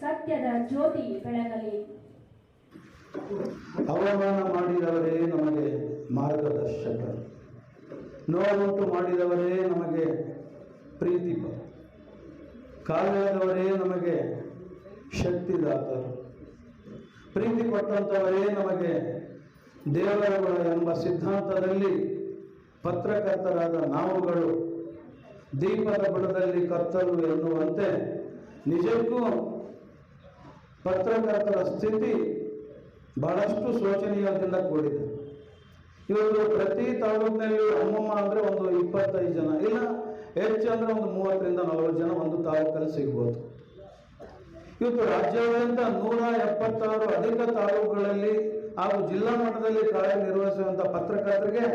ಸತ್ಯದ ಜ್ಯೋತಿ ಬೆಳಗಲಿ. ಅವಮಾನ ಮಾಡಿದವರೇ ನಮಗೆ ಮಾರ್ಗದರ್ಶಕರು. ನೋವುಂಟು ಮಾಡಿದವರೇ ನಮಗೆ ಪ್ರೀತಿಪ ಕಾಲೆಳೆದವರೇ ನಮಗೆ ಶಕ್ತಿದಾತರು. ಪ್ರೀತಿ ಕೊಟ್ಟಂಥವರೇ ನಮಗೆ ದೇವರುಗಳು ಎಂಬ ಸಿದ್ಧಾಂತದಲ್ಲಿ ಪತ್ರಕರ್ತರಾದ ನಾವುಗಳು, ದೀಪದ ಬುಡದಲ್ಲಿ ಕತ್ತಲು ಎನ್ನುವಂತೆ ನಿಜಕ್ಕೂ ಪತ್ರಕರ್ತರ ಸ್ಥಿತಿ ಬಹಳಷ್ಟು ಶೋಚನೀಯದಿಂದ ಕೂಡಿದೆ. ಇವತ್ತು ಪ್ರತಿ ತಾಲೂಕಿನಲ್ಲಿ ಅಮ್ಮಮ್ಮ ಅಂದರೆ ಒಂದು ಇಪ್ಪತ್ತೈದು ಜನ. ಇಲ್ಲ ಹೆಚ್ಚು ಅಂದರೆ ಒಂದು ಮೂವತ್ತರಿಂದ ನಲವತ್ತು ಜನ ಒಂದು ತಾಲೂಕಲ್ಲಿ ಸಿಗ್ಬೋದು. ಇವತ್ತು ರಾಜ್ಯಾದ್ಯಂತ ನೂರ ಎಪ್ಪತ್ತಾರು ಅಧಿಕ ತಾಲೂಕುಗಳಲ್ಲಿ ಹಾಗೂ ಜಿಲ್ಲಾ ಮಟ್ಟದಲ್ಲಿ ಕಾರ್ಯನಿರ್ವಹಿಸುವಂಥ ಪತ್ರಕರ್ತರಿಗೆ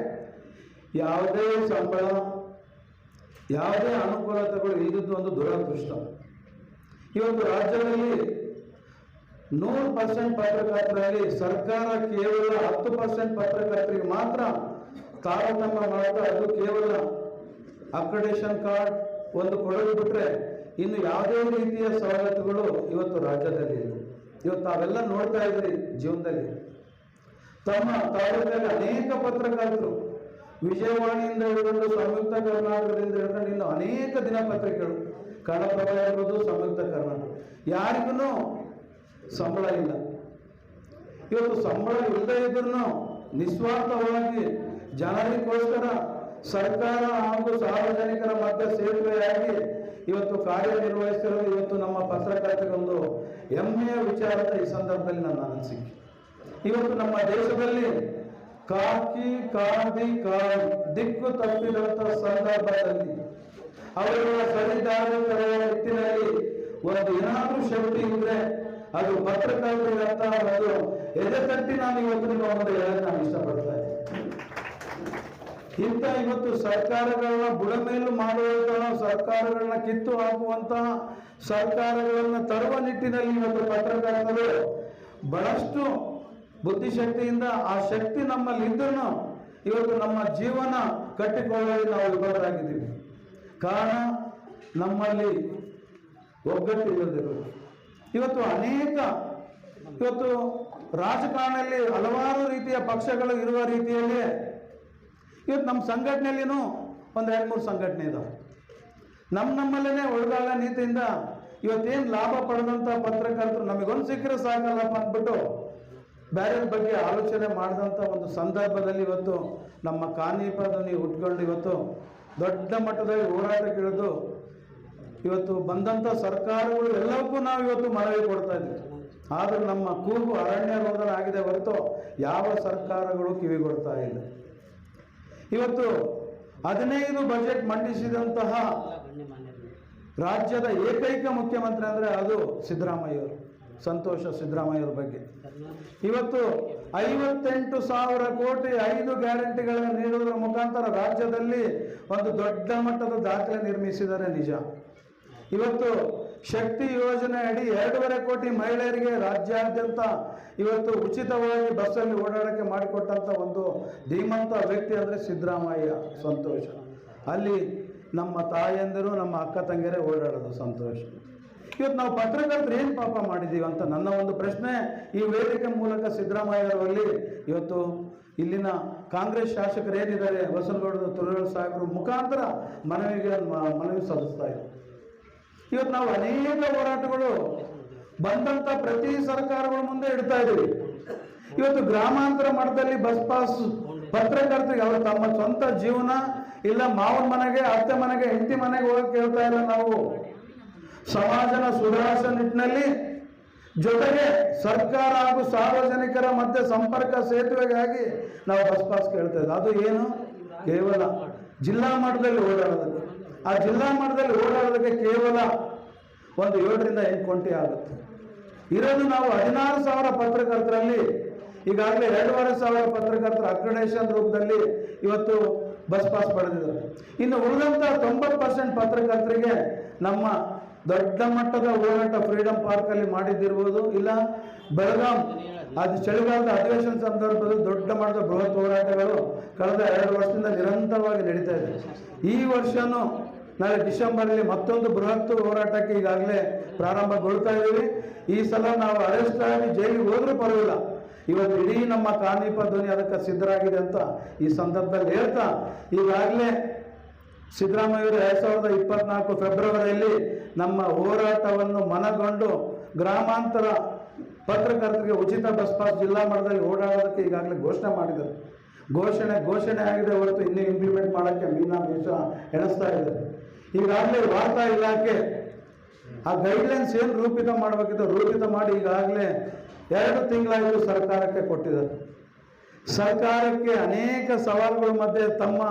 ಯಾವುದೇ ಸಂಬಳ, ಯಾವುದೇ ಅನುಕೂಲತೆಗಳು ಇದ್ದಿದ್ದು ಒಂದು ದುರದೃಷ್ಟ. ಇವತ್ತು ರಾಜ್ಯದಲ್ಲಿ ನೂರು ಪರ್ಸೆಂಟ್ ಪತ್ರಕರ್ತರಲ್ಲಿ ಸರ್ಕಾರ ಕೇವಲ ಹತ್ತು ಪರ್ಸೆಂಟ್ ಪತ್ರಕರ್ತರಿಗೆ ಮಾತ್ರ ತಾರತಮ್ಯ ಮಾಡ್ತಾ ಅದು ಕೇವಲ ಅಕ್ರೆಡೇಷನ್ ಕಾರ್ಡ್ ಒಂದು ಕೊಡೋದು ಬಿಟ್ಟರೆ ಇನ್ನು ಯಾವುದೇ ರೀತಿಯ ಸವಲತ್ತುಗಳು ಇವತ್ತು ರಾಜ್ಯದಲ್ಲಿ ಇಲ್ಲ. ಇವತ್ತು ತಾವೆಲ್ಲ ನೋಡ್ತಾ ಇದ್ದೀರಿ ಜೀವನದಲ್ಲಿ. ತಮ್ಮ ತಾಲೂಕಲ್ಲಿ ಅನೇಕ ಪತ್ರಕರ್ತರು ವಿಜಯವಾಣಿಯಿಂದ ಹಿಡಿದು ಸಂಯುಕ್ತ ಕರ್ನಾಟಕದಿಂದ ಹಿಡ್ಕೊಂಡು ಇನ್ನು ಅನೇಕ ದಿನಪತ್ರಿಕೆಗಳು, ಕನ್ನಡಪ್ರಭ ಇರ್ಬೋದು, ಸಂಯುಕ್ತ ಕರ್ನಾಟಕ. ಯಾರಿಗೂ ಸಂಬಳ ಇಲ್ಲ. ಇವತ್ತು ಸಂಬಳ ಇಲ್ಲದೇ ಇದ್ರೂ ನಿಸ್ವಾರ್ಥವಾಗಿ ಜನರಿಗೋಸ್ಕರ ಸರ್ಕಾರ ಹಾಗೂ ಸಾರ್ವಜನಿಕರ ಮಧ್ಯೆ ಸೇತುವೆಯಾಗಿ ಇವತ್ತು ಕಾರ್ಯನಿರ್ವಹಿಸಿರೋದು ಇವತ್ತು ನಮ್ಮ ಪತ್ರಕರ್ತರಿಗೊಂದು ಹೆಮ್ಮೆಯ ವಿಚಾರದ ಈ ಸಂದರ್ಭದಲ್ಲಿ ನನ್ನ ಅನಿಸಿಕೆ. ಇವತ್ತು ನಮ್ಮ ದೇಶದಲ್ಲಿ ಕಾಕಿ ಕಾದಿ ಕಾಯಿ ದಿಕ್ಕು ತಪ್ಪಿದಂತ ಸಂದರ್ಭದಲ್ಲಿ ಅವರುಗಳ ಸರಿದಾರಿ ತರುವ ನಿಟ್ಟಿನಲ್ಲಿ ಒಂದು ಏನಾದರೂ ಶಕ್ತಿ ಇದ್ರೆ ಅದು ಪತ್ರಕರ್ತರಿಗಂತ ಒಂದು ಎದೆ ತಟ್ಟಿ ನಾನು ಇವತ್ತು ನಿಮ್ಮ ಮುಂದೆ ನಾನು ಇಷ್ಟಪಡ್ತಾ ಇದ್ದೀನಿ ಇಂಥ ಇವತ್ತು ಸರ್ಕಾರಗಳನ್ನ ಬುಡಮೇಲು ಮಾಡುವಂತಹ ಸರ್ಕಾರಗಳನ್ನ ಕಿತ್ತು ಹಾಕುವಂತಹ ಸರ್ಕಾರಗಳನ್ನ ತರುವ ನಿಟ್ಟಿನಲ್ಲಿ ಇವತ್ತು ಪತ್ರಕರ್ತರು ಬಹಳಷ್ಟು ಬುದ್ಧಿಶಕ್ತಿಯಿಂದ ಆ ಶಕ್ತಿ ನಮ್ಮಲ್ಲಿ ಇದ್ರೂ ಇವತ್ತು ನಮ್ಮ ಜೀವನ ಕಟ್ಟಿಕೊಳ್ಳಲು ನಾವು ವಿಫಲರಾಗಿದ್ದೀವಿ ಕಾರಣ ನಮ್ಮಲ್ಲಿ ಒಗ್ಗಟ್ಟಿಲ್ಲದಿರುವುದು ಇವತ್ತು ಅನೇಕ ಇವತ್ತು ರಾಜಕಾರಣದಲ್ಲಿ ಹಲವಾರು ರೀತಿಯ ಪಕ್ಷಗಳು ಇರುವ ರೀತಿಯಲ್ಲಿ ಇವತ್ತು ನಮ್ಮ ಸಂಘಟನೆಯಲ್ಲಿನೂ ಒಂದು ಎರಡು ಮೂರು ಸಂಘಟನೆ ಇದಾವೆ. ನಮ್ಮ ನಮ್ಮಲ್ಲೇ ಒಳಗಾಗ ನೀತಿಯಿಂದ ಇವತ್ತೇನು ಲಾಭ ಪಡೆದಂಥ ಪತ್ರಕರ್ತರು ನಮಗೊಂದು ಸಿಕ್ಕರೆ ಸಾಕಲ್ಲಪ್ಪ ಅಂದ್ಬಿಟ್ಟು ಬೇರೆ ಬಗ್ಗೆ ಆಲೋಚನೆ ಮಾಡಿದಂಥ ಒಂದು ಸಂದರ್ಭದಲ್ಲಿ ಇವತ್ತು ನಮ್ಮ ಕಾನೀಪದಲ್ಲಿ ಉಟ್ಕೊಂಡು ಇವತ್ತು ದೊಡ್ಡ ಮಟ್ಟದಲ್ಲಿ ಹೋರಾಟಕ್ಕಿಳಿದು ಇವತ್ತು ಬಂದಂಥ ಸರ್ಕಾರಗಳು ಎಲ್ಲಕ್ಕೂ ನಾವು ಇವತ್ತು ಮನವಿ ಕೊಡ್ತಾ ಇದ್ವಿ. ಆದರೆ ನಮ್ಮ ಕೂಗು ಅರಣ್ಯ ರೋಧನ ಆಗಿದೆ ಹೊರತು ಯಾವ ಸರ್ಕಾರಗಳು ಕಿವಿಗೊಡ್ತಾ ಇಲ್ಲ. ಇವತ್ತು ಹದಿನೈದು ಬಜೆಟ್ ಮಂಡಿಸಿದಂತಹ ರಾಜ್ಯದ ಏಕೈಕ ಮುಖ್ಯಮಂತ್ರಿ ಅಂದರೆ ಅದು ಸಿದ್ದರಾಮಯ್ಯವರು ಸಂತೋಷ ಸಿದ್ದರಾಮಯ್ಯವ್ರ ಬಗ್ಗೆ. ಇವತ್ತು ಐವತ್ತೆಂಟು ಸಾವಿರ ಕೋಟಿ ಐದು ಗ್ಯಾರಂಟಿಗಳನ್ನು ನೀಡುವುದರ ಮುಖಾಂತರ ರಾಜ್ಯದಲ್ಲಿ ಒಂದು ದೊಡ್ಡ ಮಟ್ಟದ ದಾಖಲೆ ನಿರ್ಮಿಸಿದರೆ ನಿಜ. ಇವತ್ತು ಶಕ್ತಿ ಯೋಜನೆ ಅಡಿ ಎರಡೂವರೆ ಕೋಟಿ ಮಹಿಳೆಯರಿಗೆ ರಾಜ್ಯಾದ್ಯಂತ ಇವತ್ತು ಉಚಿತವಾಗಿ ಬಸ್ಸಲ್ಲಿ ಓಡಾಡಕ್ಕೆ ಮಾಡಿಕೊಟ್ಟಂಥ ಒಂದು ಧೀಮಂತ ವ್ಯಕ್ತಿ ಅಂದರೆ ಸಿದ್ದರಾಮಯ್ಯ ಸಂತೋಷ. ಅಲ್ಲಿ ನಮ್ಮ ತಾಯಂದಿರು, ನಮ್ಮ ಅಕ್ಕ ತಂಗಿಯರೇ ಓಡಾಡೋದು ಸಂತೋಷ. ಇವತ್ತು ನಾವು ಪತ್ರಕರ್ತರು ಏನು ಪಾಪ ಮಾಡಿದ್ದೀವಿ ಅಂತ ನನ್ನ ಒಂದು ಪ್ರಶ್ನೆ ಈ ವೇದಿಕೆ ಮೂಲಕ ಸಿದ್ದರಾಮಯ್ಯರಲ್ಲಿ ಇವತ್ತು ಇಲ್ಲಿನ ಕಾಂಗ್ರೆಸ್ ಶಾಸಕರು ಏನಿದ್ದಾರೆ? ಬಸವನಗೌಡ ತುರಳ ಸಾಹೇಬರು ಮುಖಾಂತರ ಮನವಿಗೆ ಮನವಿ ಸಲ್ಲಿಸ್ತಾ ಇದ್ದಾರೆ. ಇವತ್ತು ನಾವು ಅನೇಕ ಹೋರಾಟಗಳು ಬಂದಂತ ಪ್ರತಿ ಸರ್ಕಾರಗಳ ಮುಂದೆ ಇಡ್ತಾ ಇದ್ದೀವಿ. ಇವತ್ತು ಗ್ರಾಮಾಂತರ ಮಠದಲ್ಲಿ ಬಸ್ ಪಾಸ್ ಪತ್ರಕರ್ತರಿಗೆ ಅವರು ತಮ್ಮ ಸ್ವಂತ ಜೀವನ ಇಲ್ಲ ಮಾವನ ಮನೆಗೆ, ಅತ್ತೆ ಮನೆಗೆ, ಹೆಂಡತಿ ಮನೆಗೆ ಹೋಗಕ್ಕೆ ಕೇಳ್ತಾ ಇಲ್ಲ ನಾವು. ಸಮಾಜನ ಸುಧಾರಿಸೋ ನಿಟ್ಟಿನಲ್ಲಿ ಜೊತೆಗೆ ಸರ್ಕಾರ ಹಾಗೂ ಸಾರ್ವಜನಿಕರ ಮಧ್ಯೆ ಸಂಪರ್ಕ ಸೇತುವೆಗಾಗಿ ನಾವು ಬಸ್ ಪಾಸ್ ಕೇಳ್ತಾ ಇದ್ದೀವಿ. ಅದು ಏನು? ಕೇವಲ ಜಿಲ್ಲಾ ಮಟ್ಟದಲ್ಲಿ ಓಡಾಡೋದಕ್ಕೆ ಆ ಜಿಲ್ಲಾ ಮಟ್ಟದಲ್ಲಿ ಓಡಾಡೋದಕ್ಕೆ ಕೇವಲ ಒಂದು ಏಳರಿಂದ ಎಂಟು ಕೊಂಟಿ ಆಗುತ್ತೆ. ಇರೋದು ನಾವು ಹದಿನಾರು ಸಾವಿರ ಪತ್ರಕರ್ತರಲ್ಲಿ, ಈಗಾಗಲೇ ಎರಡೂವರೆ ಸಾವಿರ ಪತ್ರಕರ್ತರ ಅಕ್ರೆಡೇಷನ್ ರೂಪದಲ್ಲಿ ಇವತ್ತು ಬಸ್ ಪಾಸ್ ಪಡೆದಿದ್ದಾರೆ. ಇನ್ನು ಉಳಿದಂತ ತೊಂಬತ್ತು ಪರ್ಸೆಂಟ್ ಪತ್ರಕರ್ತರಿಗೆ ನಮ್ಮ ದೊಡ್ಡ ಮಟ್ಟದ ಹೋರಾಟ ಫ್ರೀಡಂ ಪಾರ್ಕಲ್ಲಿ ಮಾಡಿದ್ದಿರ್ಬೋದು, ಇಲ್ಲ ಬೆಳಗಾಂ, ಅದು ಚಳಿಗಾಲದ ಅಧಿವೇಶನ ಸಂದರ್ಭದಲ್ಲಿ ದೊಡ್ಡ ಮಟ್ಟದ ಬೃಹತ್ ಹೋರಾಟಗಳು ಕಳೆದ ಎರಡು ವರ್ಷದಿಂದ ನಿರಂತರವಾಗಿ ನಡೀತಾ ಇದೆ. ಈ ವರ್ಷನೂ ನಾಳೆ ಡಿಸೆಂಬರಲ್ಲಿ ಮತ್ತೊಂದು ಬೃಹತ್ ಹೋರಾಟಕ್ಕೆ ಈಗಾಗಲೇ ಪ್ರಾರಂಭಗೊಳ್ತಾ ಇದ್ದೀವಿ. ಈ ಸಲ ನಾವು ಅರೆಸ್ಟ್ ಆಗಿ ಜೈಲಿಗೆ ಹೋದ್ರೂ ಪರವಾಗಿಲ್ಲ. ಇವತ್ತು ಇಡೀ ನಮ್ಮ ಕಾನೀಪ ಧ್ವನಿ ಅದಕ್ಕೆ ಸಿದ್ಧರಾಗಿದೆ ಅಂತ ಈ ಸಂದರ್ಭದಲ್ಲಿ ಹೇಳ್ತಾ, ಈಗಾಗಲೇ ಸಿದ್ದರಾಮಯ್ಯವರು ಎರಡು ಸಾವಿರದ ಇಪ್ಪತ್ನಾಲ್ಕು ಫೆಬ್ರವರಿಯಲ್ಲಿ ನಮ್ಮ ಹೋರಾಟವನ್ನು ಮನಗೊಂಡು ಗ್ರಾಮಾಂತರ ಪತ್ರಕರ್ತರಿಗೆ ಉಚಿತ ಬಸ್ ಪಾಸ್ ಜಿಲ್ಲಾ ಮಟ್ಟದಲ್ಲಿ ಓಡಾಡೋದಕ್ಕೆ ಈಗಾಗಲೇ ಘೋಷಣೆ ಮಾಡಿದ್ದಾರೆ ಘೋಷಣೆ ಘೋಷಣೆ ಆಗಿದೆ ಹೊರತು ಇನ್ನೂ ಇಂಪ್ಲಿಮೆಂಟ್ ಮಾಡೋಕ್ಕೆ ಮೀನಾ ಮೇಷ ಎಣಿಸ್ತಾ ಇದೆ. ಈಗಾಗಲೇ ವಾರ್ತಾ ಇಲಾಖೆ ಆ ಗೈಡ್ಲೈನ್ಸ್ ಏನು ರೂಪಿತ ಮಾಡಬೇಕಿತ್ತು ರೂಪಿತ ಮಾಡಿ ಈಗಾಗಲೇ ಎರಡು ತಿಂಗಳಾಯಿತು ಸರ್ಕಾರಕ್ಕೆ ಕೊಟ್ಟಿದ್ದಾರೆ. ಸರ್ಕಾರಕ್ಕೆ ಅನೇಕ ಸವಾಲುಗಳ ಮಧ್ಯೆ ತಮ್ಮ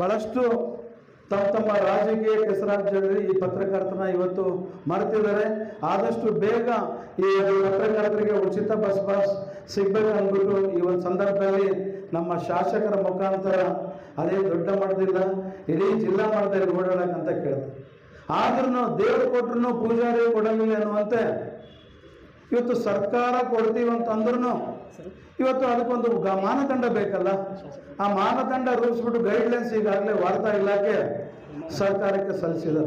ಬಹಳಷ್ಟು ತಮ್ಮ ತಮ್ಮ ರಾಜಕೀಯ ಕೆಸರಾಜ್ಯದಲ್ಲಿ ಈ ಪತ್ರಕರ್ತನ ಇವತ್ತು ಮಾಡ್ತಿದ್ದಾರೆ ಆದಷ್ಟು ಬೇಗ ಈ ಪತ್ರಕರ್ತರಿಗೆ ಉಚಿತ ಬಸ್ ಪಾಸ್ ಸಿಗ್ಬೇಕು ಅಂದ್ಬಿಟ್ಟು ಈ ಒಂದು ಸಂದರ್ಭದಲ್ಲಿ ನಮ್ಮ ಶಾಸಕರ ಮುಖಾಂತರ ಅದೇ ದೊಡ್ಡ ಮಟ್ಟದಿಂದ ಇಡೀ ಜಿಲ್ಲಾ ಮಟ್ಟದಲ್ಲಿ ಓಡಾಡಕ್ಕಂತ ಕೇಳ್ತಾರೆ. ಆದ್ರೂ ದೇವರು ಕೊಟ್ರು ಪೂಜಾರಿ ಕೊಡಲಿಲ್ಲ ಅನ್ನುವಂತೆ ಇವತ್ತು ಸರ್ಕಾರ ಕೊಡ್ತೀವಿ ಅಂತಂದ್ರೂ ಇವತ್ತು ಅದಕ್ಕೊಂದು ಮಾನದಂಡ ಬೇಕಲ್ಲ? ಆ ಮಾನದಂಡ ರೂಪಿಸ್ಬಿಟ್ಟು ಗೈಡ್ಲೈನ್ಸ್ ಈಗಾಗಲೇ ವಾರ್ತಾ ಇಲಾಖೆ ಸರ್ಕಾರಕ್ಕೆ ಸಲ್ಲಿಸಿದರು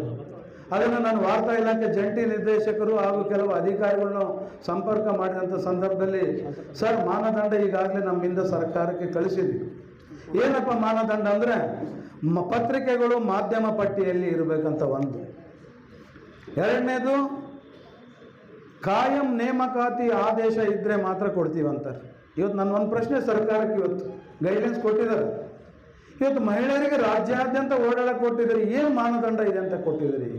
ಅದನ್ನು ನಾನು ವಾರ್ತಾ ಇಲಾಖೆ ಜಂಟಿ ನಿರ್ದೇಶಕರು ಹಾಗೂ ಕೆಲವು ಅಧಿಕಾರಿಗಳನ್ನ ಸಂಪರ್ಕ ಮಾಡಿದಂಥ ಸಂದರ್ಭದಲ್ಲಿ, ಸರ್, ಮಾನದಂಡ ಈಗಾಗಲೇ ನಮ್ಮಿಂದ ಸರ್ಕಾರಕ್ಕೆ ಕಳಿಸಿದ್ವಿ. ಏನಪ್ಪ ಮಾನದಂಡ ಅಂದರೆ ಪತ್ರಿಕೆಗಳು ಮಾಧ್ಯಮ ಪಟ್ಟಿಯಲ್ಲಿ ಇರಬೇಕಂತ ಒಂದು. ಎರಡನೇದು ಕಾಯಂ ನೇಮಕಾತಿ ಆದೇಶ ಇದ್ದರೆ ಮಾತ್ರ ಕೊಡ್ತೀವಂತಾರೆ. ಇವತ್ತು ನನ್ನ ಒಂದು ಪ್ರಶ್ನೆ ಸರ್ಕಾರಕ್ಕೆ ಇವತ್ತು. ಗೈಡ್ಲೈನ್ಸ್ ಕೊಟ್ಟಿದ್ದಾರೆ. ಇವತ್ತು ಮಹಿಳೆಯರಿಗೆ ರಾಜ್ಯಾದ್ಯಂತ ಓಡಾಡಕ್ಕೆ ಕೊಟ್ಟಿದ್ದಾರೆ, ಏನು ಮಾನದಂಡ ಇದೆ ಅಂತ ಕೊಟ್ಟಿದ್ದೀರಿ?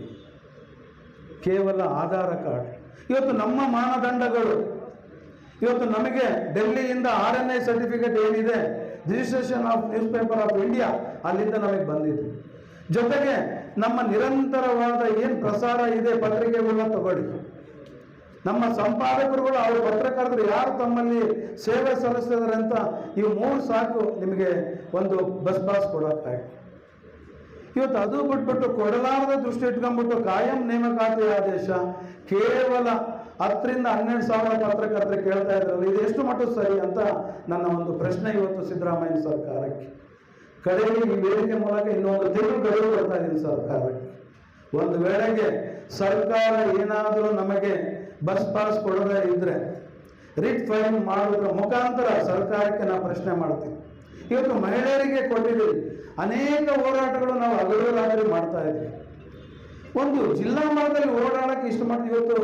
ಕೇವಲ ಆಧಾರ ಕಾರ್ಡ್. ಇವತ್ತು ನಮ್ಮ ಮಾನದಂಡಗಳು, ಇವತ್ತು ನಮಗೆ ಡೆಲ್ಲಿಯಿಂದ ಆರ್ ಎನ್ ಐ ಸರ್ಟಿಫಿಕೇಟ್ ಏನಿದೆ registration of newspaper of India ಅಲ್ಲಿಂದ ನಮಗೆ ಬಂದಿದೆ. ಜೊತೆಗೆ ನಮ್ಮ ನಿರಂತರವಾದ ಏನು ಪ್ರಸಾರ ಇದೆ ಪತ್ರಿಕೆಗಳನ್ನ ತಗೊಳ್ಳಿ. ನಮ್ಮ ಸಂಪಾದಕರುಗಳು, ಅವ್ರ ಪತ್ರಕರ್ತರು ಯಾರು ತಮ್ಮಲ್ಲಿ ಸೇವೆ ಸಲ್ಲಿಸ್ತಿದ್ದಾರೆ ಅಂತ ಇವು ಮೂರು ಸಾಕು ನಿಮಗೆ ಒಂದು ಬಸ್ ಪಾಸ್ ಕೊಡೋಕ್ಕಾಗಿ ಇವತ್ತು ಅದು ಬಿಟ್ಬಿಟ್ಟು ಕೊಡಲಾರದ ದೃಷ್ಟಿ ಇಟ್ಕೊಂಡ್ಬಿಟ್ಟು ಕಾಯಂ ನೇಮಕಾತಿ ಆದೇಶ ಕೇವಲ ಹತ್ತರಿಂದ ಹನ್ನೆರಡು ಸಾವಿರ ಪತ್ರಕರ್ತರು ಕೇಳ್ತಾ ಇದ್ರಲ್ಲ, ಇದು ಎಷ್ಟು ಮಟ್ಟ ಸರಿ ಅಂತ ನನ್ನ ಒಂದು ಪ್ರಶ್ನೆ ಇವತ್ತು ಸಿದ್ದರಾಮಯ್ಯ ಸರ್ಕಾರಕ್ಕೆ. ಕಡೆಗೆ ಈ ವೇದಿಕೆ ಮೂಲಕ ಇನ್ನೊಂದು ತಿಂಗಳು ಗಡುವು ಕೊಡ್ತಾ ಇದ್ದೀನಿ ಸರ್ಕಾರಕ್ಕೆ. ಒಂದು ವೇಳೆಗೆ ಸರ್ಕಾರ ಏನಾದರೂ ನಮಗೆ ಬಸ್ ಪಾಸ್ ಕೊಡದೇ ಇದ್ರೆ ರಿಟ್ ಫೈಲ್ ಮಾಡೋದ್ರ ಮುಖಾಂತರ ಸರ್ಕಾರಕ್ಕೆ ನಾವು ಪ್ರಶ್ನೆ ಮಾಡ್ತೀವಿ. ಇವತ್ತು ಮಹಿಳೆಯರಿಗೆ ಕೊಟ್ಟಿದ್ದೀವಿ. ಅನೇಕ ಹೋರಾಟಗಳು ನಾವು ಹಗಲು ರಾತ್ರಿ ಮಾಡ್ತಾ ಇದ್ವಿ ಒಂದು ಜಿಲ್ಲಾ ಮಟ್ಟದಲ್ಲಿ ಓಡಾಡೋಕ್ಕೆ ಇಷ್ಟ ಮಾಡಿ ಇವತ್ತು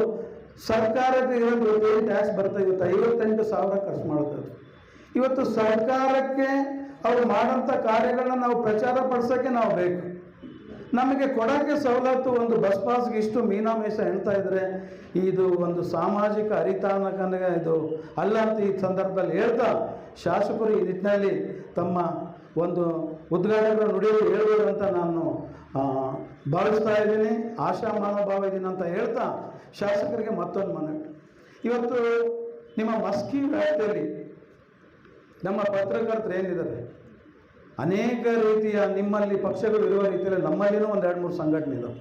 ಸರ್ಕಾರದ ಇವತ್ತು ಟ್ಯಾಕ್ಸ್ ಬರ್ತಾ ಇವತ್ತು ಐವತ್ತೆಂಟು ಸಾವಿರ ಖರ್ಚು ಮಾಡ್ತಾರೆ ಇವತ್ತು ಸರ್ಕಾರಕ್ಕೆ ಅವ್ರು ಮಾಡೋಂಥ ಕಾರ್ಯಗಳನ್ನ ನಾವು ಪ್ರಚಾರ ಪಡಿಸೋಕ್ಕೆ ನಾವು ಬೇಕು. ನಮಗೆ ಕೊಡೋಕ್ಕೆ ಸವಲತ್ತು ಒಂದು ಬಸ್ ಪಾಸ್ಗೆ ಇಷ್ಟು ಮೀನಾಮೇಷ ಹೇಳ್ತಾ ಇದ್ರೆ, ಇದು ಒಂದು ಸಾಮಾಜಿಕ ಅರಿತಾನಕನಿಗೆ ಇದು ಅಲ್ಲ ಅಂತ ಈ ಸಂದರ್ಭದಲ್ಲಿ ಹೇಳ್ತಾ, ಶಾಸಕರು ಈ ನಿಟ್ಟಿನಲ್ಲಿ ತಮ್ಮ ಒಂದು ಉದ್ಘಾಟನೆ ನುಡಿಯಲು ಹೇಳ್ಬೋದು ಅಂತ ನಾನು ಭಾವಿಸ್ತಾ ಇದ್ದೀನಿ, ಆಶಾ ಮನೋಭಾವ ಇದ್ದೀನಿ ಅಂತ ಹೇಳ್ತಾ, ಶಾಸಕರಿಗೆ ಮತ್ತೊಂದು ಮನವಿ. ಇವತ್ತು ನಿಮ್ಮ ಮಸ್ಕಿ ವ್ಯಾಪ್ತಿಯಲ್ಲಿ ನಮ್ಮ ಪತ್ರಕರ್ತರು ಏನಿದ್ದಾರೆ? ಅನೇಕ ರೀತಿಯ ನಿಮ್ಮಲ್ಲಿ ಪಕ್ಷಗಳು ಇರುವ ರೀತಿಯಲ್ಲಿ ನಮ್ಮಲ್ಲಿನೂ ಒಂದು ಎರಡು ಮೂರು ಸಂಘಟನೆ ಇದಾವೆ.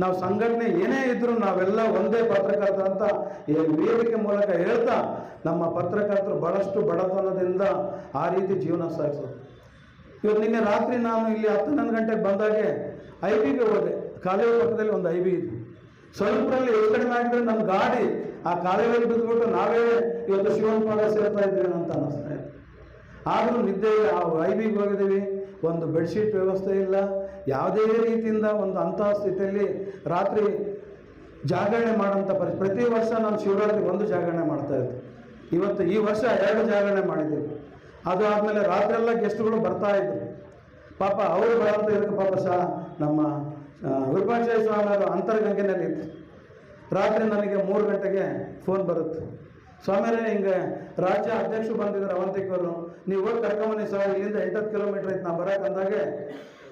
ನಾವು ಸಂಘಟನೆ ಏನೇ ಇದ್ರೂ ನಾವೆಲ್ಲ ಒಂದೇ ಪತ್ರಕರ್ತರು ಅಂತ ವೇದಿಕೆ ಮೂಲಕ ಹೇಳ್ತಾ ನಮ್ಮ ಪತ್ರಕರ್ತರು ಬಹಳಷ್ಟು ಬಡತನದಿಂದ ಆ ರೀತಿ ಜೀವನ ಸಾಗಿಸೋದು ಇವತ್ತು ನಿನ್ನೆ ರಾತ್ರಿ ನಾನು ಇಲ್ಲಿ ಹತ್ತು ಹನ್ನೊಂದು ಗಂಟೆಗೆ ಬಂದಾಗೆ ಐ ಬಿಗೆ ಹೋದೆ. ಕಾಲೇಜು ಪಕ್ಕದಲ್ಲಿ ಒಂದು ಐ ಬಿ ಇತ್ತು ಸ್ವಲ್ಪದಲ್ಲಿ ಕಡಿಮೆ ಆಗಿದ್ರೆ ನಮ್ಮ ಗಾಡಿ ಆ ಕಾಲೇಜಲ್ಲಿ ಬಿದ್ದುಬಿಟ್ಟು ನಾವೇ ಇವತ್ತು ಶಿವನಪಾದ ಸೇರ್ತಾ ಇದ್ದೀವಿ ಅಂತ ಅನ್ನಿಸ್ತಾ ಇದೆ. ಆದರೂ ನಿದ್ದೆ ಐ ಬಿಗೆ ಹೋಗಿದ್ದೀವಿ. ಒಂದು ಬೆಡ್ಶೀಟ್ ವ್ಯವಸ್ಥೆ ಇಲ್ಲ. ಯಾವುದೇ ರೀತಿಯಿಂದ ಒಂದು ಅಂತಹ ಸ್ಥಿತಿಯಲ್ಲಿ ರಾತ್ರಿ ಜಾಗರಣೆ ಮಾಡೋಂಥ ಪರಿ ಪ್ರತಿ ವರ್ಷ ನಾನು ಶಿವರಾತ್ರಿ ಒಂದು ಜಾಗರಣೆ ಮಾಡ್ತಾ ಇದ್ದೆ. ಇವತ್ತು ಈ ವರ್ಷ ಎರಡು ಜಾಗರಣೆ ಮಾಡಿದ್ದೀವಿ. ಅದು ಆದಮೇಲೆ ರಾತ್ರಿಯೆಲ್ಲ ಗೆಸ್ಟ್ಗಳು ಬರ್ತಾ ಇದ್ರು. ಪಾಪ ಅವರು ಬರೋಂಥ ಇದಕ್ಕೆ ಪಾಪ ಸಹ ನಮ್ಮ ವಿರೂಪಾಕ್ಷ ಸ್ವಾಮಿ ಅವರು ಅಂತರ್ಗಂಗೆನಲ್ಲಿ ಇತ್ತು ರಾತ್ರಿ ನನಗೆ ಮೂರು ಗಂಟೆಗೆ ಫೋನ್ ಬರುತ್ತೆ. ಸ್ವಾಮಿಯರೇ, ಹಿಂಗೆ ರಾಜ್ಯ ಅಧ್ಯಕ್ಷರು ಬಂದಿದ್ದಾರೆ ಅವಂತಿಕವರು ನೀವು ಹೋಗಿ ಕರ್ಕೊಂಬನ್ನಿ ಸರ್, ಇಲ್ಲಿಂದ ಎಂಟತ್ತು ಕಿಲೋಮೀಟ್ರ್ ಐತೆ ನಾ ಬರೋಕೆ ಅಂದಾಗೆ.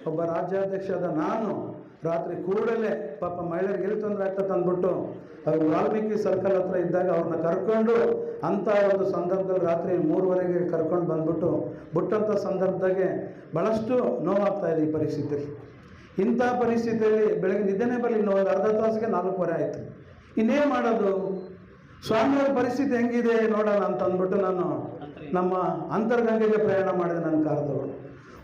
ಒಬ್ಬ ರಾಜ್ಯಾಧ್ಯಕ್ಷರಾದ ನಾನು ರಾತ್ರಿ ಕೂಡಲೇ ಪಾಪ ಮಹಿಳೆಯರಿಗೆ ಎಲ್ಲಿ ತೊಂದರೆ ಆಗ್ತದೆ ಅಂದ್ಬಿಟ್ಟು ಅವ್ರು ವಾಲ್ಮೀಕಿ ಸರ್ಕಲ್ ಹತ್ರ ಇದ್ದಾಗ ಅವ್ರನ್ನ ಕರ್ಕೊಂಡು ಅಂಥ ಒಂದು ಸಂದರ್ಭದಲ್ಲಿ ರಾತ್ರಿ ಮೂರುವರೆಗೆ ಕರ್ಕೊಂಡು ಬಂದ್ಬಿಟ್ಟು ಬಿಟ್ಟಂಥ ಸಂದರ್ಭದಾಗೆ ಭಾಳಷ್ಟು ನೋವಾಗ್ತಾ ಇದೆ ಈ ಪರಿಸ್ಥಿತಿಯಲ್ಲಿ. ಇಂಥ ಪರಿಸ್ಥಿತಿಯಲ್ಲಿ ಬೆಳಗ್ಗೆ ನಿದ್ದೆನೇ ಬರಲಿ ಇನ್ನೊಂದು ಅರ್ಧ ತಾಸಿಗೆ ನಾಲ್ಕೂವರೆ ಆಯಿತು. ಇನ್ನೇನು ಮಾಡೋದು? ಸ್ವಾಮಿಯವರ ಪರಿಸ್ಥಿತಿ ಹೆಂಗಿದೆ ನೋಡೋಣ ಅಂತ ಅಂದ್ಬಿಟ್ಟು ನಾನು ನಮ್ಮ ಅಂತರ್ಗಂಗೆಗೆ ಪ್ರಯಾಣ ಮಾಡಿದೆ ನನ್ನ ಕಾರದವರು.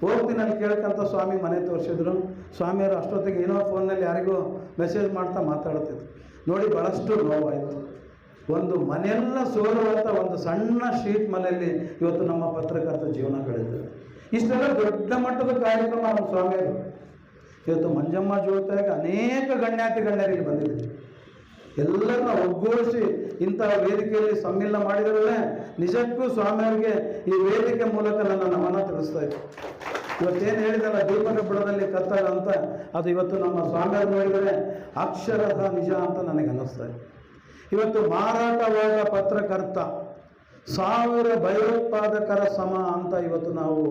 ಹೋಗ್ತಿ ನಾನು ಕೇಳ್ಕಂತ ಸ್ವಾಮಿ ಮನೆ ತೋರಿಸಿದ್ರು. ಸ್ವಾಮಿಯವರು ಅಷ್ಟೊತ್ತಿಗೆ ಏನೋ ಫೋನ್ನಲ್ಲಿ ಯಾರಿಗೋ ಮೆಸೇಜ್ ಮಾಡ್ತಾ ಮಾತಾಡ್ತಿದ್ರು. ನೋಡಿ ಭಾಳಷ್ಟು ನೋವಾಯಿತು. ಒಂದು ಮನೆಯೆಲ್ಲ ಸೋಲುವಂಥ ಒಂದು ಸಣ್ಣ ಶೀಟ್ ಮನೆಯಲ್ಲಿ ಇವತ್ತು ನಮ್ಮ ಪತ್ರಕರ್ತ ಜೀವನ ಕಳೆದಿದೆ. ಇಷ್ಟೆಲ್ಲ ದೊಡ್ಡ ಮಟ್ಟದ ಕಾರ್ಯಕ್ರಮ ನಮ್ಮ ಸ್ವಾಮಿಯವರು. ಇವತ್ತು ಮಂಜಮ್ಮ ಜೋತಾಗ ಅನೇಕ ಗಣ್ಯಾತಿ ಗಣ್ಯರಿಗೆ ಬಂದಿದೆ ಎಲ್ಲರನ್ನ ಒಗ್ಗೂಡಿಸಿ ಇಂತಹ ವೇದಿಕೆಯಲ್ಲಿ ಸಮ್ಮಿಲನ ಮಾಡಿದ್ರಲ್ಲೇ ನಿಜಕ್ಕೂ ಸ್ವಾಮಿಯವರಿಗೆ ಈ ವೇದಿಕೆ ಮೂಲಕ ನನ್ನ ನಮನ ತಿಳಿಸ್ತಾ ಇದ್ದೆ. ಇವತ್ತೇನು ಹೇಳಿದಲ್ಲ, ದೀಪಕ ಬುಡದಲ್ಲಿ ಕತ್ತಲ ಅಂತ, ಅದು ಇವತ್ತು ನಮ್ಮ ಸ್ವಾಮಿಯವ್ರು ನೋಡಿದರೆ ಅಕ್ಷರಃ ನಿಜ ಅಂತ ನನಗೆ ಅನ್ನಿಸ್ತಾ ಇದೆ. ಇವತ್ತು ಮಾರಾಟವಾದ ಪತ್ರಕರ್ತ, ಸಾವಿರ ಭಯೋತ್ಪಾದಕರ ಸಮ ಅಂತ ಇವತ್ತು ನಾವು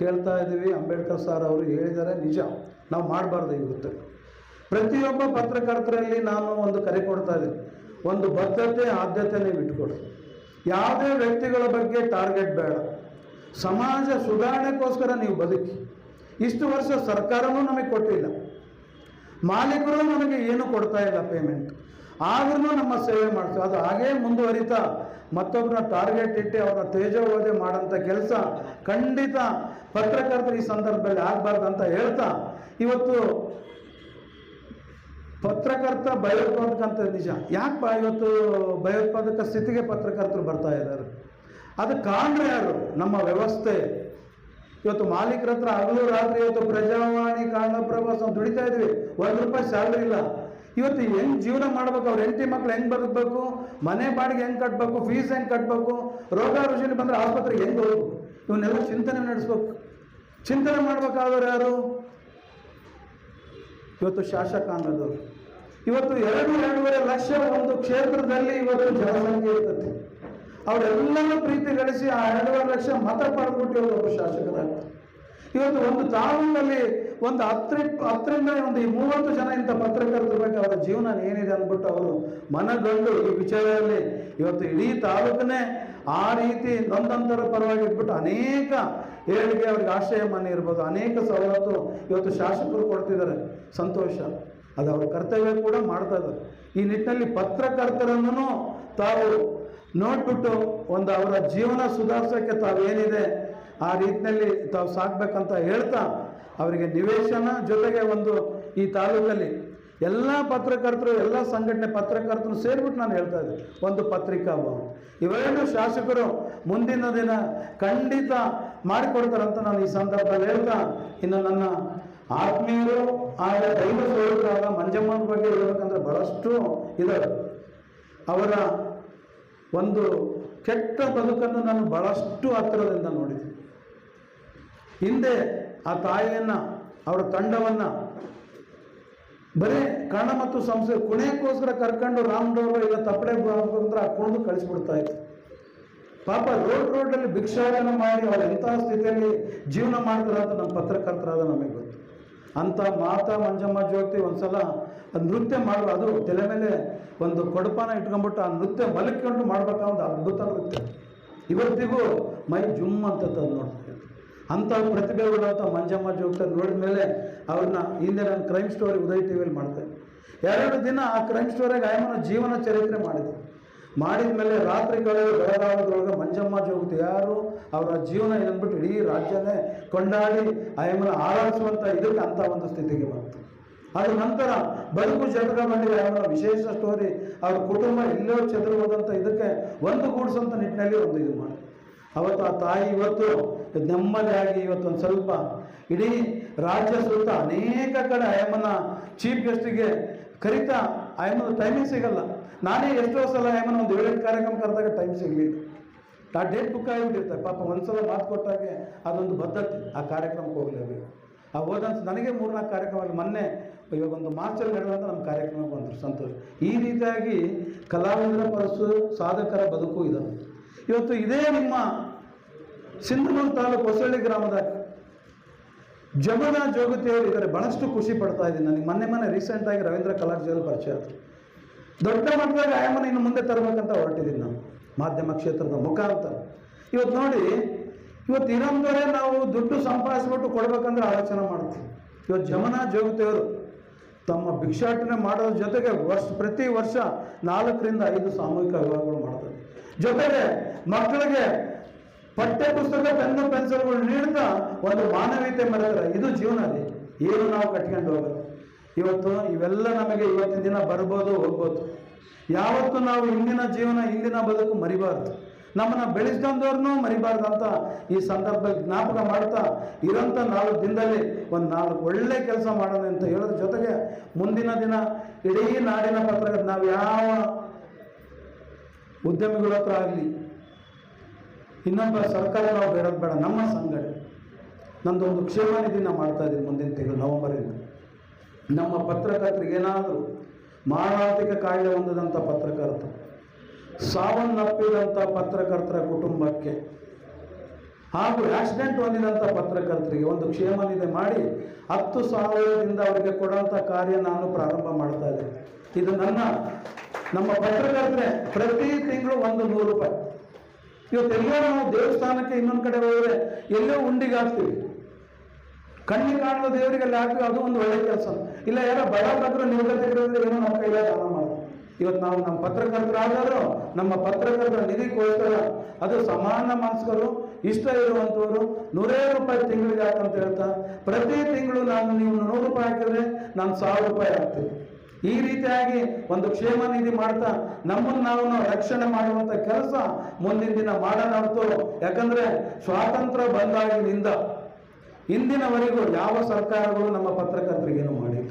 ಕೇಳ್ತಾ ಇದ್ದೀವಿ. ಅಂಬೇಡ್ಕರ್ ಸರ್ ಅವರು ಹೇಳಿದ್ದಾರೆ ನಿಜ. ನಾವು ಮಾಡಬಾರ್ದು ಇವತ್ತು ಪ್ರತಿಯೊಬ್ಬ ಪತ್ರಕರ್ತರಲ್ಲಿ ನಾನು ಒಂದು ಕರೆ ಕೊಡ್ತಾ ಇದ್ದೀನಿ. ಒಂದು ಬದ್ಧತೆ ಆದ್ಯತೆ ನೀವು ಇಟ್ಕೊಡಿ ಯಾವುದೇ ವ್ಯಕ್ತಿಗಳ ಬಗ್ಗೆ ಟಾರ್ಗೆಟ್ ಬೇಡ. ಸಮಾಜ ಸುಧಾರಣೆಗೋಸ್ಕರ ನೀವು ಬದುಕಿ. ಇಷ್ಟು ವರ್ಷ ಸರ್ಕಾರವೂ ನಮಗೆ ಕೊಟ್ಟಿಲ್ಲ. ಮಾಲೀಕರು ನಮಗೆ ಏನು ಕೊಡ್ತಾ ಇಲ್ಲ ಪೇಮೆಂಟ್ ಆದ್ರೂ ನಮ್ಮ ಸೇವೆ ಮಾಡ್ತೀವಿ. ಅದು ಹಾಗೇ ಮುಂದುವರಿತಾ ಮತ್ತೊಬ್ಬರನ್ನ ಟಾರ್ಗೆಟ್ ಇಟ್ಟು ಅವರ ತೇಜೋವಧೆ ಮಾಡೋಂಥ ಕೆಲಸ ಖಂಡಿತ ಪತ್ರಕರ್ತರು ಈ ಸಂದರ್ಭದಲ್ಲಿ ಆಗಬಾರ್ದು ಅಂತ ಹೇಳ್ತಾ ಇವತ್ತು ಪತ್ರಕರ್ತ ಭಯೋತ್ಪಾದಕ ಅಂತ ನಿಜ. ಯಾಕೆ ಇವತ್ತು ಭಯೋತ್ಪಾದಕ ಸ್ಥಿತಿಗೆ ಪತ್ರಕರ್ತರು ಬರ್ತಾ ಇದ್ದಾರೆ ಅದು ಕಾರಣ ಯಾರು? ನಮ್ಮ ವ್ಯವಸ್ಥೆ. ಇವತ್ತು ಮಾಲೀಕರ ಹತ್ರ ಹಗಲು ರಾತ್ರಿ ಇವತ್ತು ಪ್ರಜಾವಾಣಿ ಕಾರಣಪ್ರಭ ದುಡಿತಾ ಇದ್ವಿ. ಒಂದು ರೂಪಾಯಿ ಸ್ಯಾಲ್ರಿ ಇಲ್ಲ. ಇವತ್ತು ಹೆಂಗ್ ಜೀವನ ಮಾಡ್ಬೇಕು? ಅವ್ರ ಹೆಂಡತಿ ಮಕ್ಳು ಹೆಂಗೆ ಬದುಕಬೇಕು? ಮನೆ ಬಾಡಿಗೆ ಹೆಂಗ್ ಕಟ್ಟಬೇಕು ಫೀಸ್ ಹೆಂಗೆ ಕಟ್ಟಬೇಕು ರೋಗ ರುಜಿನ ಬಂದ್ರೆ ಆಸ್ಪತ್ರೆಗೆ ಹೆಂಗ್ ಹೋಗ್ಬೇಕು? ಇವನ್ನೆಲ್ಲ ಚಿಂತನೆ ನಡೆಸ್ಬೇಕು. ಚಿಂತನೆ ಮಾಡ್ಬೇಕಾದ್ರೆ ಯಾರು? ಇವತ್ತು ಶಾಸಕ ಶಾಸಕಾಂಗದವರು. ಇವತ್ತು ಎರಡು ಎರಡೂವರೆ ಲಕ್ಷ ಒಂದು ಕ್ಷೇತ್ರದಲ್ಲಿ ಇವತ್ತು ಜನಸಂಖ್ಯೆ ಇರ್ತದೆ. ಅವರೆಲ್ಲರೂ ಪ್ರೀತಿ ಗಳಿಸಿ ಆ ಎರಡೂವರೆ ಲಕ್ಷ ಮತ ಪಡೆದುಬಿಟ್ಟು ಇವತ್ತು ಶಾಸಕರಾಗ್ತಾರೆ. ಇವತ್ತು ಒಂದು ತಾಲೂಕಲ್ಲಿ ಒಂದು ಹತ್ತರ ಹತ್ತರಿಂದ ಒಂದು ಮೂವತ್ತು ಜನ ಇಂಥ ಪತ್ರಕರ್ತರ ಬಗ್ಗೆ ಅವರ ಜೀವನ ಏನಿದೆ ಅಂದ್ಬಿಟ್ಟು ಅವರು ಮನಗಂಡು ಈ ವಿಚಾರದಲ್ಲಿ ಇವತ್ತು ಇಡೀ ತಾಲೂಕನ್ನೇ ಆ ರೀತಿ ನೊಂದಂತರ ಪರವಾಗಿ ಇಟ್ಬಿಟ್ಟು ಅನೇಕ ಏಳಿಗೆ ಅವ್ರಿಗೆ ಆಶ್ರಯ ಮನೆ ಇರ್ಬೋದು, ಅನೇಕ ಸವಲತ್ತು ಇವತ್ತು ಶಾಸಕರು ಕೊಡ್ತಿದ್ದಾರೆ. ಸಂತೋಷ. ಅದು ಅವ್ರ ಕರ್ತವ್ಯ ಕೂಡ ಮಾಡ್ತಾ ಇದ್ದಾರೆ. ಈ ನಿಟ್ಟಿನಲ್ಲಿ ಪತ್ರಕರ್ತರನ್ನು ತಾವು ನೋಡ್ಬಿಟ್ಟು ಒಂದು ಅವರ ಜೀವನ ಸುಧಾರಿಸೋಕ್ಕೆ ತಾವೇನಿದೆ, ಆ ರೀತಿಯಲ್ಲಿ ತಾವು ಸಾಕ್ಬೇಕಂತ ಹೇಳ್ತಾ ಅವರಿಗೆ ನಿವೇಶನ ಜೊತೆಗೆ ಒಂದು ಈ ತಾಲೂಕಲ್ಲಿ ಎಲ್ಲ ಪತ್ರಕರ್ತರು, ಎಲ್ಲ ಸಂಘಟನೆ ಪತ್ರಕರ್ತರು ಸೇರಿಬಿಟ್ಟು ನಾನು ಹೇಳ್ತಾ ಇದ್ದೆ, ಒಂದು ಪತ್ರಿಕಾ ಭವನ. ಇವರೇನು ಶಾಸಕರು ಮುಂದಿನ ದಿನ ಖಂಡಿತ ಮಾಡಿಕೊಡ್ತಾರಂತ ನಾನು ಈ ಸಂದರ್ಭದಲ್ಲಿ ಹೇಳ್ತಾ, ಇನ್ನು ನನ್ನ ಆತ್ಮೀಯರು ಆಗ ದೈವ ಸ್ವರೂಪವಾದ ಮಂಜಮ್ಮನ ಬಗ್ಗೆ ಹೇಳಬೇಕಂದ್ರೆ ಬಹಳಷ್ಟು ಇದಾವೆ ಅವರ ಒಂದು ಕೆಟ್ಟ ಬದುಕನ್ನು ನಾನು ಬಹಳಷ್ಟು ಹತ್ತಿರದಿಂದ ನೋಡಿದೆ. ಹಿಂದೆ ಆ ತಾಯಿಯನ್ನ, ಅವರ ತಂಡವನ್ನು, ಬರೀ ಕಣ ಮತ್ತು ಸಂಸ್ಥೆ ಕುಣೆಗೋಸ್ಕರ ಕರ್ಕೊಂಡು ರಾಮಡೋರು ಇಲ್ಲ ತಪ್ಪಡೆ ಅಂದ್ರೆ ಕುಣಿದು ಕಳಿಸ್ಬಿಡ್ತಾ ಇತ್ತು ಪಾಪ ರೋಡ್ ರೋಡಲ್ಲಿ ಭಿಕ್ಷಾಟನೆ ಮಾಡಿ ಅವ್ರು ಎಂಥ ಸ್ಥಿತಿಯಲ್ಲಿ ಜೀವನ ಮಾಡ್ತಾರೆ ಅಂತ ನಮ್ಮ ಪತ್ರಕರ್ತರಾದ ನಮಗೆ ಗೊತ್ತು. ಅಂಥ ಮಾತಾ ಮಂಜಮ್ಮ ಜ್ಯೋತಿ ಒಂದ್ಸಲ ಅದು ನೃತ್ಯ ಮಾಡಲು ಅದು ತಲೆ ಮೇಲೆ ಒಂದು ಕೊಡಪಾನ ಇಟ್ಕೊಂಡ್ಬಿಟ್ಟು ಆ ನೃತ್ಯ ಮಲಕ್ಕೊಂಡು ಮಾಡ್ಬೇಕ ಒಂದು ಅದ್ಭುತ ನೃತ್ಯ. ಇವತ್ತಿಗೂ ಮೈ ಜುಮ್ ಅಂತ ನೋಡ್ತೀವಿ ನೋಡ್ತಾ ಅಂತ ಅಂಥ ಪ್ರತಿಭೆಗಳಂತ ಮಂಜಮ್ಮ ಜ್ಯೋತಿ ನೋಡಿದ ಮೇಲೆ ಅವ್ರನ್ನ ಹಿಂದೆ ನಾನು ಕ್ರೈಮ್ ಸ್ಟೋರಿ ಉದಯ ಟಿ ಮಾಡ್ತಾರೆ ಮಾಡ್ತೇನೆ ಎರಡು ದಿನ ಆ ಕ್ರೈಮ್ ಸ್ಟೋರಿಗೆ ಆಯಮ್ಮನ ಜೀವನ ಚರಿತ್ರೆ ಮಾಡಿದೆ. ಮಾಡಿದ ಮೇಲೆ ರಾತ್ರಿ ಕಳೆದ ಬೆಳಗಾವದೊಳಗೆ ಮಂಜಮ್ಮ ಜೋಗತಿ ಯಾರು? ಅವರ ಜೀವನ ಏನ್ಬಿಟ್ಟು ಇಡೀ ರಾಜ್ಯನೇ ಕೊಂಡಾಡಿ ಆಯಮ್ಮನ ಆರಾಧಿಸುವಂಥ ಇದಕ್ಕೆ ಅಂತ ಒಂದು ಸ್ಥಿತಿಗೆ ಬಂತು. ಅದ್ರ ನಂತರ ಬದುಕು ಜಟಕ ಬಂದಿದೆ ಅವರ ವಿಶೇಷ ಸ್ಟೋರಿ ಅವ್ರ ಕುಟುಂಬ ಎಲ್ಲೋ ಚದುರು ಹೋದಂಥ ಇದಕ್ಕೆ ಒಂದು ಗೂಡಿಸಂತ ನಿಟ್ಟಿನಲ್ಲಿ ಒಂದು ಇದು ಮಾಡಿ ಅವತ್ತು ಆ ತಾಯಿ ಇವತ್ತು ನೆಮ್ಮದಿಯಾಗಿ ಇವತ್ತು ಒಂದು ಸ್ವಲ್ಪ ಇಡೀ ರಾಜ್ಯ ಸುತ್ತ ಅನೇಕ ಕಡೆ ಆಯಮ್ಮನ ಚೀಫ್ ಗೆಸ್ಟಿಗೆ ಕರಿತಾ ಆಯಮ್ಮನ ಟೈಮಿಂಗ್ ಸಿಗಲ್ಲ. ನಾನೇ ಎಷ್ಟೋ ಸಲ ಆಯಮ್ಮನ ಒಂದು ಏಳೆಂಟು ಕಾರ್ಯಕ್ರಮ ಕರೆದಾಗ ಟೈಮ್ ಸಿಗಲಿಲ್ಲ ಆ ಡೇಟ್ ಬುಕ್ ಆಗಿಬಿಟ್ಟಿರ್ತಾರೆ ಪಾಪ ಒಂದ್ಸಲ ಮಾತು ಕೊಟ್ಟಾಗೆ ಅದೊಂದು ಬದ್ಧತೆ ಆ ಕಾರ್ಯಕ್ರಮಕ್ಕೆ ಹೋಗಲೇಬೇಕು. ಆ ಹೋದಂತ ನನಗೆ ಮೂರ್ನಾಲ್ಕು ಕಾರ್ಯಕ್ರಮ ಮೊನ್ನೆ ಇವಾಗ ಒಂದು ಮಾರ್ಚಲ್ಲಿ ನಡೆದಂಥ ನಮ್ಮ ಕಾರ್ಯಕ್ರಮಕ್ಕೆ ಬಂದರು ಸಂತೋಷ. ಈ ರೀತಿಯಾಗಿ ಕಲಾವಿದರ ಪರಸು ಸಾಧಕರ ಬದುಕು ಇದೆ. ಇವತ್ತು ಇದೇ ನಿಮ್ಮ ಸಿಂಧನೂರು ತಾಲೂಕು ಹೊಸಳ್ಳಿ ಗ್ರಾಮದ ಜಮದ ಜೋಗತಿಯವರು ಇದರ ಬಹಳಷ್ಟು ಖುಷಿ ಪಡ್ತಾ ಇದ್ದೀನಿ. ನನಗೆ ಮೊನ್ನೆ ಮೊನ್ನೆ ರೀಸೆಂಟಾಗಿ ರವೀಂದ್ರ ಕಲಾಕ್ಷೇತ್ರ ಪರಿಚಯ ದೊಡ್ಡ ಮಟ್ಟದಾಗ ಆಯಮ್ಮನ ಇನ್ನು ಮುಂದೆ ತರಬೇಕಂತ ಹೊರಟಿದ್ದೀನಿ ನಾನು. ಮಾಧ್ಯಮ ಕ್ಷೇತ್ರದ ಮುಖಾಂತರ. ಇವತ್ತು ನೋಡಿ, ಇವತ್ತು ಇನ್ನೊಂದರೆ ನಾವು ದುಡ್ಡು ಸಂಪಾದಿಸ್ಬಿಟ್ಟು ಕೊಡ್ಬೇಕಂದ್ರೆ ಆಲೋಚನೆ ಮಾಡ್ತೀವಿ. ಇವತ್ತು ಜಮನಾ ಜೋಗತಿಯವರು ತಮ್ಮ ಭಿಕ್ಷಾಟನೆ ಮಾಡೋದ್ರ ಜೊತೆಗೆ ವರ್ಷ, ಪ್ರತಿ ವರ್ಷ ನಾಲ್ಕರಿಂದ ಐದು ಸಾಮೂಹಿಕ ವಿವಾಹಗಳು ಮಾಡ್ತಾರೆ. ಜೊತೆಗೆ ಮಕ್ಕಳಿಗೆ ಪಠ್ಯ ಪುಸ್ತಕ ಪೆನ್ನು ಪೆನ್ಸಿಲ್ಗಳು ನೀಡ್ತಾ ಒಂದು ಮಾನವೀಯತೆ ಮೆರೆತಾರೆ. ಇದು ಜೀವನ ರೀ ಏನು ನಾವು ಕಟ್ಕೊಂಡು ಹೋಗೋದು? ಇವತ್ತು ಇವೆಲ್ಲ ನಮಗೆ ಇವತ್ತಿನ ದಿನ ಬರ್ಬೋದು, ಹೋಗ್ಬೋದು. ಯಾವತ್ತು ನಾವು ಇಂದಿನ ಜೀವನ, ಇಂದಿನ ಬದುಕು ಮರಿಬಾರ್ದು. ನಮ್ಮನ್ನ ಬೆಳೆಸ್ಕೊಂಡವ್ರನ್ನೂ ಮರಿಬಾರ್ದು ಅಂತ ಈ ಸಂದರ್ಭದಲ್ಲಿ ಜ್ಞಾಪಕ ಮಾಡ್ತಾ ಇರೋಂಥ ನಾಲ್ಕು ದಿನದಲ್ಲಿ ಒಂದು ನಾಲ್ಕು ಒಳ್ಳೆ ಕೆಲಸ ಮಾಡೋಣ ಅಂತ ಹೇಳೋದ್ರ ಜೊತೆಗೆ ಮುಂದಿನ ದಿನ ಇಡೀ ನಾಡಿನ ಪತ್ರಕರ್ತ ನಾವು ಯಾವ ಉದ್ಯಮಿಗಳ ಹತ್ರ ಆಗಲಿ ಇನ್ನೊಬ್ಬ ಸರ್ಕಾರ ನಾವು ಬೇಡೋದು ಬೇಡ, ನಮ್ಮ ಸಂಘಟನೆ ನಂದು ಒಂದು ಕ್ಷೇಮ ನಿಧಿನ ಮಾಡ್ತಾ ಇದ್ದೀನಿ ಮುಂದಿನ ತಿಂಗಳು ನವಂಬರಿಂದ. ನಮ್ಮ ಪತ್ರಕರ್ತರಿಗೆ ಏನಾದರೂ ಮಾರಣಾಂತಿಕ ಕಾಯಿಲೆ ಹೊಂದಿದಂಥ ಪತ್ರಕರ್ತ ಸಾವನ್ನಪ್ಪಿದಂಥ ಪತ್ರಕರ್ತರ ಕುಟುಂಬಕ್ಕೆ ಹಾಗೂ ಆಕ್ಸಿಡೆಂಟ್ ಹೊಂದಿದಂಥ ಪತ್ರಕರ್ತರಿಗೆ ಒಂದು ಕ್ಷೇಮ ನಿಧಿ ಮಾಡಿ ಹತ್ತು ಸಾವಿರದಿಂದ ಅವರಿಗೆ ಕೊಡುವಂಥ ಕಾರ್ಯ ನಾನು ಪ್ರಾರಂಭ ಮಾಡ್ತಾ ಇದ್ದೇನೆ ಇದು ನನ್ನ, ನಮ್ಮ ಪತ್ರಕರ್ತರೆ ಪ್ರತಿ ತಿಂಗಳು ಒಂದು ನೂರು ರೂಪಾಯಿ. ಇವತ್ತು ಎಲ್ಲೋ ನಾವು ದೇವಸ್ಥಾನಕ್ಕೆ ಇನ್ನೊಂದು ಕಡೆ ಹೋದರೆ ಎಲ್ಲೋ ಉಂಡಿಗೆ ಹಾಕ್ತೀವಿ. ಕಣ್ಣಿ ಕಾಣುವ ದೇವರಿಗೆ ಅಲ್ಲಿ ಅದು ಒಂದು ಒಳ್ಳೆ ಕೆಲಸ. ಇಲ್ಲ, ಯಾರೋ ಬಡ ಭದ್ರ ನಿರ್ಗತಿಕರು ಏನೋ ನಮ್ಮ ಕೈಲೇ ದಾನ ಇವತ್ತು ನಾವು ನಮ್ಮ ಪತ್ರಕರ್ತರಾದರೂ ನಮ್ಮ ಪತ್ರಕರ್ತರ ನಿಧಿ ನಿಧಿಗೋಸ್ಕರ ಅದು ಸಮಾನ ಮನಸ್ಕರು, ಇಷ್ಟ ಇರುವಂಥವ್ರು ನೂರೇ ರೂಪಾಯಿ ತಿಂಗಳಿಗೆ ಹಾಕಂತ ಹೇಳ್ತಾ, ಪ್ರತಿ ತಿಂಗಳು ನಾನು ನೀವು ನೂರು ರೂಪಾಯಿ ಹಾಕಿದ್ರೆ ನಾನು ಸಾವಿರ ರೂಪಾಯಿ ಹಾಕ್ತೀನಿ. ಈ ರೀತಿಯಾಗಿ ಒಂದು ಕ್ಷೇಮ ನಿಧಿ ಮಾಡ್ತಾ ನಮ್ಮನ್ನು ನಾವು ರಕ್ಷಣೆ ಮಾಡುವಂತ ಕೆಲಸ ಮುಂದಿನ ದಿನ ಮಾಡೋಣ ಹೊರತು ಯಾಕಂದ್ರೆ ಸ್ವಾತಂತ್ರ್ಯ ಬಂದಾಗಿನಿಂದ ಇಂದಿನವರೆಗೂ ಯಾವ ಸರ್ಕಾರಗಳು ನಮ್ಮ ಪತ್ರಕರ್ತರಿಗೇನು ಮಾಡಿಲ್ಲ.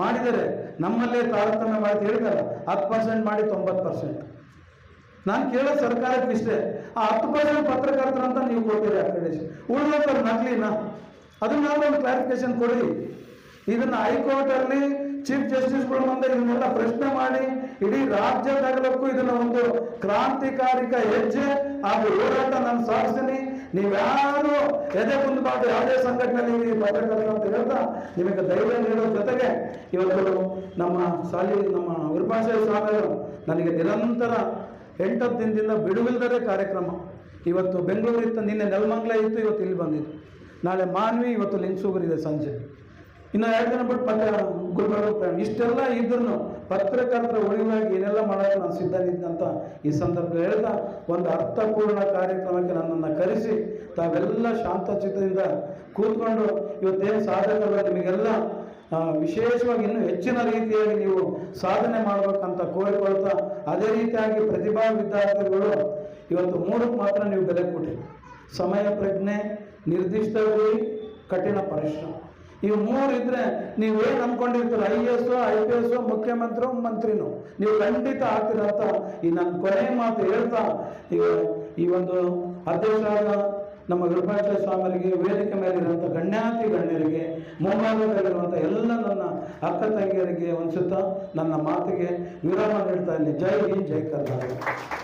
ಮಾಡಿದರೆ ನಮ್ಮಲ್ಲೇ ತಾರತಮ್ಯ ಮಾಡಿ ಹೇಳಿದಾರೆ ಹತ್ತು ಪರ್ಸೆಂಟ್ ಮಾಡಿ ತೊಂಬತ್ತು ಪರ್ಸೆಂಟ್ ನಾನು ಕೇಳೋ ಸರ್ಕಾರಕ್ಕೆ ಇಷ್ಟೇ, ಆ ಹತ್ತು ಪರ್ಸೆಂಟ್ ಪತ್ರಕರ್ತರು ಅಂತ ನೀವು ಕೊಡ್ತೀರಿ ಅಕ್ರೆಡೇಶನ್ ಉಳಿದವರು ನಕಲಿನ? ಅದನ್ನ ಒಂದು ಕ್ಲಾರಿಫಿಕೇಶನ್ ಕೊಡಿ. ಇದನ್ನ ಹೈಕೋರ್ಟಲ್ಲಿ ಚೀಫ್ ಜಸ್ಟಿಸ್ಗಳು ಮುಂದೆ ಇದನ್ನೆಲ್ಲ ಪ್ರಶ್ನೆ ಮಾಡಿ, ಇಡೀ ರಾಜ್ಯದಾಗಲಕ್ಕೂ ಇದನ್ನ ಒಂದು ಕ್ರಾಂತಿಕಾರಿಕ ಹೆಜ್ಜೆ ಹಾಗೂ ಹೋರಾಟ ನಾನು ಸಾಧಿಸ್ತೀನಿ. ನೀವ್ಯಾರು ಎದೆ ಕುಂದಬಾರ್ದು, ಯಾವುದೇ ಸಂಘಟನೆಯಲ್ಲಿ ಪತ್ರಕರ್ತರು ಅಂತ ಹೇಳ್ತಾ ನಿಮಗೆ ಧೈರ್ಯ ನೀಡೋ ಜೊತೆಗೆ ಇವತ್ತು ನಮ್ಮ ಸಾಲಿ ನಮ್ಮ ವಿರೂಪಾಕ್ಷ ಸ್ವಾಮಿಗಳು ನನಗೆ ನಿರಂತರ ಎಂಟತ್ತು ದಿನದಿಂದ ಬಿಡುವಿಲ್ಲದೆ ಕಾರ್ಯಕ್ರಮ. ಇವತ್ತು ಬೆಂಗಳೂರು ನಿನ್ನೆ ನೆಲಮಂಗಲ ಇತ್ತು, ಇವತ್ತು ಇಲ್ಲಿ ಬಂದಿದ್ದು. ನಾಳೆ ಮಾನ್ವಿ, ಇವತ್ತು ಲಿಂಗ್ಸೂಗರ್ ಇದೆ ಸಂಜೆ. ಇನ್ನು ಎರಡು ದಿನ ಬಿಟ್ಟು ಮತ್ತೆ ಗುಲ್ಬರ್ಗ ಇಷ್ಟೆಲ್ಲ ಇದ್ರೂ ಪತ್ರಕರ್ತರ ಉಳಿವಾಗಿ ಏನೆಲ್ಲ ಮಾಡೋಕ್ಕೆ ನಾನು ಸಿದ್ಧನಿದ್ದಂತ ಈ ಸಂದರ್ಭ ಹೇಳಿದ ಒಂದು ಅರ್ಥಪೂರ್ಣ ಕಾರ್ಯಕ್ರಮಕ್ಕೆ ನನ್ನನ್ನು ಕರೆಸಿ ತಾವೆಲ್ಲ ಶಾಂತಚಿತ್ತದಿಂದ ಕೂತ್ಕೊಂಡು ಇವತ್ತೇನು ಸಾಧಕರು ನಿಮಗೆಲ್ಲ ವಿಶೇಷವಾಗಿ ಇನ್ನೂ ಹೆಚ್ಚಿನ ರೀತಿಯಾಗಿ ನೀವು ಸಾಧನೆ ಮಾಡಬೇಕಂತ ಕೋರಿಕೊಳ್ತಾ ಅದೇ ರೀತಿಯಾಗಿ ಪ್ರತಿಭಾ ವಿದ್ಯಾರ್ಥಿಗಳು ಇವತ್ತು ಮೂರಕ್ಕೆ ಮಾತ್ರ ನೀವು ಬೆಲೆ ಕೊಡಿ ಸಮಯ ಪ್ರಜ್ಞೆ ನಿರ್ದಿಷ್ಟ ಕಠಿಣ ಪರಿಶ್ರಮ. ಇವು ಮೂರು ಇದ್ರೆ ನೀವೇನು ಅನ್ಕೊಂಡಿರ್ತೀರ? I S I P S ಮುಖ್ಯಮಂತ್ರಿ, ಮಂತ್ರಿನೂ? ನೀವು ಖಂಡಿತ ಆಗ್ತೀರ ಅಂತ ಈ ನನ್ನ ಕೊನೆ ಮಾತು ಹೇಳ್ತಾ, ಈಗ ಈ ಒಂದು ಅಧ್ಯಕ್ಷರಾದ ನಮ್ಮ ವಿರೂಪಾಕ್ಷ ಸ್ವಾಮಿಗೆ ವೇದಿಕೆ ಮೇಲಿರುವಂಥ ಗಣ್ಯಾತಿ ಗಣ್ಯರಿಗೆ ಮುಂಭಾಗದಲ್ಲಿರುವಂಥ ಎಲ್ಲ ನನ್ನ ಅಕ್ಕ ತಂಗಿಯರಿಗೆ ಅನ್ಸುತ್ತಾ ನನ್ನ ಮಾತಿಗೆ ವಿರಾಮ ನೀಡ್ತಾ ಇಲ್ಲಿ ಜೈ ಹಿಂದ್, ಜೈ ಕರ್ನಾಟಕ.